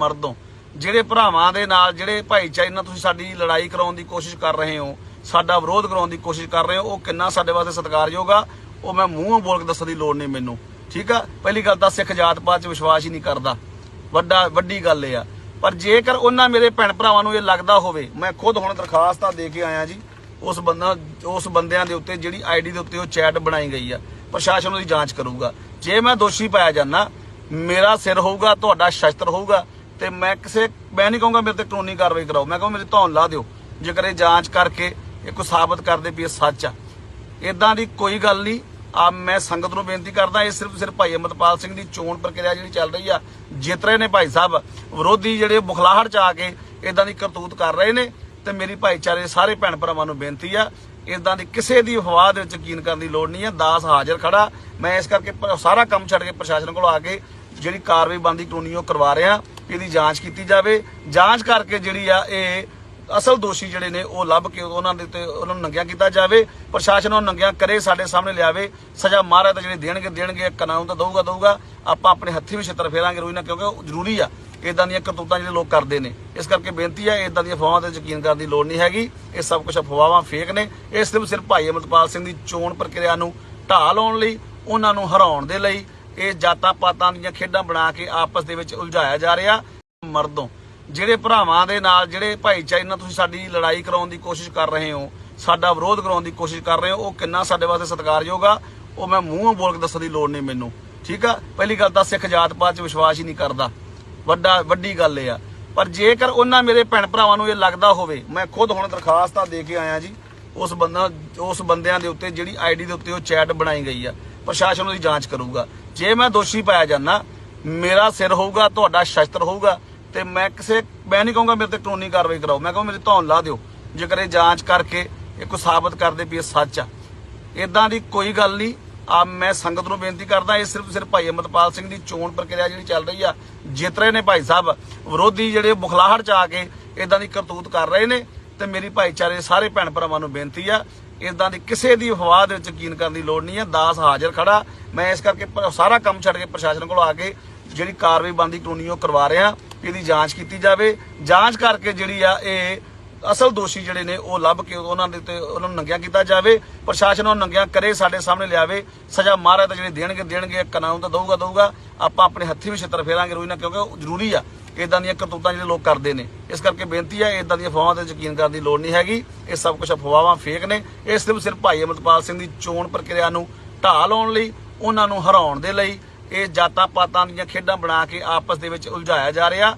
ਮਰਦੋਂ। ਜਿਹੜੇ ਭਰਾਵਾਂ ਦੇ ਨਾਲ, ਜਿਹੜੇ ਭਾਈਚਾਰੇ ਨਾਲ ਤੁਸੀਂ ਸਾਡੀ ਲੜਾਈ ਕਰਾਉਣ ਦੀ ਕੋਸ਼ਿਸ਼ ਕਰ ਰਹੇ ਹੋ, ਸਾਡਾ ਵਿਰੋਧ ਕਰਾਉਣ ਦੀ ਕੋਸ਼ਿਸ਼ ਕਰ ਰਹੇ ਹੋ, ਉਹ ਕਿੰਨਾ ਸਾਡੇ ਵਾਸਤੇ ਸਤਿਕਾਰਯੋਗ ਆ, ਉਹ ਮੈਂ ਮੂੰਹੋਂ ਬੋਲ ਕੇ ਦੱਸਣ ਦੀ ਲੋੜ ਨਹੀਂ ਮੈਨੂੰ। ਠੀਕ ਆ? ਪਹਿਲੀ ਗੱਲ ਤਾਂ ਸਿੱਖ ਜਾਤ ਪਾਤ 'ਚ ਵਿਸ਼ਵਾਸ ਹੀ ਨਹੀਂ ਕਰਦਾ। ਵੱਡਾ, ਵੱਡੀ ਗੱਲ ਇਹ ਆ। ਪਰ ਜੇਕਰ ਉਹਨਾਂ ਮੇਰੇ ਭੈਣ ਭਰਾਵਾਂ ਨੂੰ ਇਹ ਲੱਗਦਾ ਹੋਵੇ, ਮੈਂ ਖੁਦ ਹੁਣ ਦਰਖਾਸਤਾਂ ਦੇ ਕੇ ਆਇਆ ਜੀ, ਉਸ ਬੰਦਾ, ਉਸ ਬੰਦਿਆਂ ਦੇ ਉੱਤੇ ਜਿਹੜੀ ਆਈਡੀ ਦੇ ਉੱਤੇ ਉਹ ਚੈਟ ਬਣਾਈ ਗਈ ਆ, ਪ੍ਰਸ਼ਾਸਨ ਉਹਦੀ ਜਾਂਚ ਕਰੂਗਾ। ਜੇ ਮੈਂ ਦੋਸ਼ੀ ਪਾਇਆ ਜਾਂਦਾ, ਮੇਰਾ ਸਿਰ ਹੋਊਗਾ, ਤੁਹਾਡਾ ਸ਼ਸਤਰ ਹੋਊਗਾ ਤੇ ਮੈਂ ਕਿਸੇ, ਮੈਂ ਨਹੀਂ ਕਹੂੰਗਾ ਮੇਰੇ ਤੇ ਕਾਨੂੰਨੀ ਕਾਰਵਾਈ ਕਰਾਓ। ਮੈਂ ਕਹੂੰ ਮੇਰੀ ਧੌਣ ਲਾ ਦਿਓ। ਜੇਕਰ ਇਹ ਜਾਂਚ ਕਰਕੇ ਇਹ ਕੋਈ ਸਾਬਤ ਕਰਦੇ ਵੀ ਇਹ ਸੱਚ ਆ। ਇਦਾਂ ਦੀ ਕੋਈ ਗੱਲ ਨਹੀਂ। ਆ ਮੈਂ ਸੰਗਤ ਨੂੰ ਬੇਨਤੀ ਕਰਦਾ, ਇਹ ਸਿਰਫ ਸਿਰਫ ਭਾਈ ਅਮਰਪਾਲ ਸਿੰਘ ਦੀ ਚੋਣ ਪ੍ਰਕਿਰਿਆ ਜਿਹੜੀ ਚੱਲ ਰਹੀ ਆ, ਜਿੱਤ ਰਹੇ ਨੇ ਭਾਈ ਸਾਹਿਬ। ਵਿਰੋਧੀ ਜਿਹੜੇ ਬੁਖਲਾਹਟ ਚ ਆ ਕੇ ਇਦਾਂ ਦੀ ਕਰਤੂਤ ਕਰ ਰਹੇ ਨੇ ਤੇ ਮੇਰੀ ਭਾਈਚਾਰੇ ਦੇ ਸਾਰੇ ਭੈਣ ਭਰਾਵਾਂ ਨੂੰ ਬੇਨਤੀ ਆ ਇਦਾਂ ਦੀ ਕਿਸੇ ਦੀ ਅਫਵਾਹ ਦੇ ਵਿੱਚ ਯਕੀਨ ਕਰਨ ਦੀ ਲੋੜ ਨਹੀਂ ਹੈ ਦਾਸ ਹਾਜ਼ਰ ਖੜਾ। ਮੈਂ ਇਸ ਕਰਕੇ ਸਾਰਾ ਕੰਮ ਛੱਡ ਕੇ ਪ੍ਰਸ਼ਾਸਨ ਕੋਲ ਆ ਕੇ ਜਿਹੜੀ ਕਾਰਵਾਈ ਬੰਦੀ ਕਾਨੂੰਨੀ ਉਹ ਕਰਵਾ ਰਿਹਾ। ਇਹਦੀ ਜਾਂਚ ਕੀਤੀ ਜਾਵੇ। ਜਾਂਚ ਕਰਕੇ ਜਿਹੜੀ ਆ ਇਹ ਅਸਲ ਦੋਸ਼ੀ ਜਿਹੜੇ ਨੇ, ਉਹ ਲੱਭ ਕੇ ਉਹਨਾਂ ਦੇ ਉੱਤੇ ਉਹਨਾਂ ਨੂੰ ਨੰਗਿਆ ਕੀਤਾ ਜਾਵੇ। ਪ੍ਰਸ਼ਾਸਨ ਉਹ ਨੰਗਿਆ ਕਰੇ, ਸਾਡੇ ਸਾਹਮਣੇ ਲਿਆਵੇ। ਸਜ਼ਾ ਮਹਾਰਾਜ ਤਾਂ ਜਿਹੜੇ ਦੇਣਗੇ ਦੇਣਗੇ ਕਾਨੂੰਨ ਤਾਂ ਦਊਗਾ ਦਊਗਾ। ਆਪਾਂ ਆਪਣੇ ਹੱਥੀਂ ਵੀ ਛਿੱਤਰ ਫੇਰਾਂਗੇ ਰੋਈ ਨਾ, ਕਿਉਂਕਿ ਉਹ ਜ਼ਰੂਰੀ ਆ। ਇਦਾਂ ਦੀਆਂ ਕਰਤੂਤਾਂ ਜਿਹੜੇ ਲੋਕ ਕਰਦੇ ਨੇ। ਇਸ ਕਰਕੇ ਬੇਨਤੀ ਹੈ ਇਦਾਂ ਦੀਆਂ ਅਫਵਾਹਾਂ ਤੇ ਯਕੀਨ ਕਰਨ ਦੀ ਲੋੜ ਨਹੀਂ ਹੈਗੀ। ਇਹ ਸਭ ਕੁਝ ਅਫਵਾਹਾਂ ਫੇਕ ਨੇ। ਇਹ ਸਿਰਫ ਸਿਰਫ ਭਾਈ ਅਮਰਪਾਲ ਸਿੰਘ ਦੀ ਚੋਣ ਪ੍ਰਕਿਰਿਆ ਨੂੰ ਢਾਹ ਲਾਉਣ ਲਈ, ਉਹਨਾਂ ਨੂੰ ਹਰਾਉਣ ਦੇ ਲਈ ਇਹ ਜਾਤਾਂ ਪਾਤਾਂ ਦੀਆਂ ਖੇਡਾਂ ਬਣਾ ਕੇ ਆਪਸ ਦੇ ਵਿੱਚ ਉਲਝਾਇਆ ਜਾ ਰਿਹਾ ਮਰਦੋਂ। ਜਿਹੜੇ ਭਰਾਵਾਂ ਦੇ ਨਾਲ, ਜਿਹੜੇ ਭਾਈਚਾਰੇ ਨਾਲ ਤੁਸੀਂ ਸਾਡੀ ਲੜਾਈ ਕਰਾਉਣ ਦੀ ਕੋਸ਼ਿਸ਼ ਕਰ ਰਹੇ ਹੋ, ਸਾਡਾ ਵਿਰੋਧ ਕਰਾਉਣ ਦੀ ਕੋਸ਼ਿਸ਼ ਕਰ ਰਹੇ ਹੋ, ਉਹ ਕਿੰਨਾ ਸਾਡੇ ਵਾਸਤੇ ਸਤਿਕਾਰਯੋਗ ਆ, ਉਹ ਮੈਂ ਮੂੰਹੋਂ ਬੋਲ ਕੇ ਦੱਸਣ ਦੀ ਲੋੜ ਨਹੀਂ ਮੈਨੂੰ। ਠੀਕ ਆ? ਪਹਿਲੀ ਗੱਲ ਤਾਂ ਸਿੱਖ ਜਾਤ ਪਾਤ 'ਚ ਵਿਸ਼ਵਾਸ ਹੀ ਨਹੀਂ ਕਰਦਾ। ਵੱਡਾ, ਵੱਡੀ ਗੱਲ ਇਹ ਆ। ਪਰ ਜੇਕਰ ਉਹਨਾਂ ਮੇਰੇ ਭੈਣ ਭਰਾਵਾਂ ਨੂੰ ਇਹ ਲੱਗਦਾ ਹੋਵੇ, ਮੈਂ ਖੁਦ ਹੁਣ ਦਰਖਾਸਤਾਂ ਦੇ ਕੇ ਆਇਆ ਜੀ, ਉਸ ਬੰਦਾ, ਉਸ ਬੰਦਿਆਂ ਦੇ ਉੱਤੇ ਜਿਹੜੀ ਆਈਡੀ ਦੇ ਉੱਤੇ ਉਹ ਚੈਟ ਬਣਾਈ ਗਈ ਆ। ਪ੍ਰਸ਼ਾਸਨ ਉਹਦੀ ਜਾਂਚ ਕਰੂਗਾ। ਜੇ ਮੈਂ ਦੋਸ਼ੀ ਪਾਇਆ ਜਾਂਦਾ, ਮੇਰਾ ਸਿਰ ਹੋਊਗਾ, ਤੁਹਾਡਾ ਸ਼ਸਤਰ ਹੋਊਗਾ ਤੇ ਮੈਂ ਕਿਸੇ, ਮੈਂ ਨਹੀਂ ਕਹੂੰਗਾ ਮੇਰੇ ਤੇ ਕਾਨੂੰਨੀ ਕਾਰਵਾਈ ਕਰਾਓ, ਮੈਂ ਕਹੂੰ ਮੇਰੀ ਧੌਣ ਲਾ ਦਿਓ। ਜੇਕਰ ਇਹ ਜਾਂਚ ਕਰਕੇ ਇਹ ਕੋਈ ਸਾਬਤ ਕਰਦੇ ਵੀ ਇਹ ਸੱਚ ਆ। ਇਦਾਂ ਦੀ ਕੋਈ ਗੱਲ ਨਹੀਂ। ਆ ਮੈਂ ਸੰਗਤ ਨੂੰ ਬੇਨਤੀ ਕਰਦਾ, ਇਹ ਸਿਰਫ ਸਿਰਫ ਭਾਈ ਅਮਰਪਾਲ ਸਿੰਘ ਦੀ ਚੋਣ ਪ੍ਰਕਿਰਿਆ ਜਿਹੜੀ ਚੱਲ ਰਹੀ ਆ, ਜਿੱਤ ਰਹੇ ਨੇ ਭਾਈ ਸਾਹਿਬ। ਵਿਰੋਧੀ ਜਿਹੜੇ ਬੁਖਲਾਹਟ ਚ ਆ ਕੇ ਇਦਾਂ ਦੀ ਕਰਤੂਤ ਕਰ ਰਹੇ ਨੇ ਤੇ ਮੇਰੀ ਭਾਈਚਾਰੇ ਦੇ ਸਾਰੇ ਭੈਣ ਭਰਾਵਾਂ ਨੂੰ ਬੇਨਤੀ ਆ ਇਦਾਂ ਦੀ ਕਿਸੇ ਦੀ ਅਫਵਾਹ ਦੇ ਵਿੱਚ ਯਕੀਨ ਕਰਨ ਦੀ ਲੋੜ ਨਹੀਂ ਹੈ। ਦਾਸ ਹਾਜ਼ਰ ਖੜਾ। ਮੈਂ ਇਸ ਕਰਕੇ ਸਾਰਾ ਕੰਮ ਛੱਡ ਕੇ ਪ੍ਰਸ਼ਾਸਨ ਕੋਲ ਆ ਕੇ ਜਿਹੜੀ ਕਾਰਵਾਈ ਬੰਦੀ ਕਾਨੂੰਨੀ ਉਹ ਕਰਵਾ ਰਿਹਾ। ਇਹਦੀ ਜਾਂਚ ਕੀਤੀ ਜਾਵੇ। ਜਾਂਚ ਕਰਕੇ ਜਿਹੜੀ ਆ ਇਹ ਅਸਲ ਦੋਸ਼ੀ ਜਿਹੜੇ ਨੇ, ਉਹ ਲੱਭ ਕੇ ਉਹਨਾਂ ਦੇ ਉੱਤੇ ਉਹਨਾਂ ਨੂੰ ਨੰਗਿਆ ਕੀਤਾ ਜਾਵੇ। ਪ੍ਰਸ਼ਾਸਨ ਉਹ ਨੰਗਿਆ ਕਰੇ, ਸਾਡੇ ਸਾਹਮਣੇ ਲਿਆਵੇ। ਸਜ਼ਾ ਮਹਾਰਾਜ ਤਾਂ ਜਿਹੜੇ ਦੇਣਗੇ ਦੇਣਗੇ ਕਾਨੂੰਨ ਤਾਂ ਦਊਗਾ ਦਊਗਾ। ਆਪਾਂ ਆਪਣੇ ਹੱਥੀਂ ਵੀ ਛਿੱਤਰ ਫੇਰਾਂਗੇ ਰੋਈ ਨਾ, ਕਿਉਂਕਿ ਉਹ ਜ਼ਰੂਰੀ ਆ। ਇਦਾਂ ਦੀਆਂ ਕਰਤੂਤਾਂ ਜਿਹੜੇ ਲੋਕ ਕਰਦੇ ਨੇ। ਇਸ ਕਰਕੇ ਬੇਨਤੀ ਹੈ ਇਦਾਂ ਦੀਆਂ ਅਫਵਾਹਾਂ ਤੇ ਯਕੀਨ ਕਰਨ ਦੀ ਲੋੜ ਨਹੀਂ ਹੈਗੀ। ਇਹ ਸਭ ਕੁਝ ਅਫਵਾਹਾਂ ਫੇਕ ਨੇ। ਇਹ ਸਿਰਫ ਸਿਰਫ ਭਾਈ ਅਮਰਪਾਲ ਸਿੰਘ ਦੀ ਚੋਣ ਪ੍ਰਕਿਰਿਆ ਨੂੰ ਢਾਹ ਲਾਉਣ ਲਈ, ਉਹਨਾਂ ਨੂੰ ਹਰਾਉਣ ਦੇ ਲਈ, ਇਹ ਜਾਤਾਂ ਪਾਤਾਂ ਦੀਆਂ ਖੇਡਾਂ ਬਣਾ ਕੇ ਆਪਸ ਦੇ ਵਿੱਚ ਉਲਝਾਇਆ ਜਾ ਰਿਹਾ।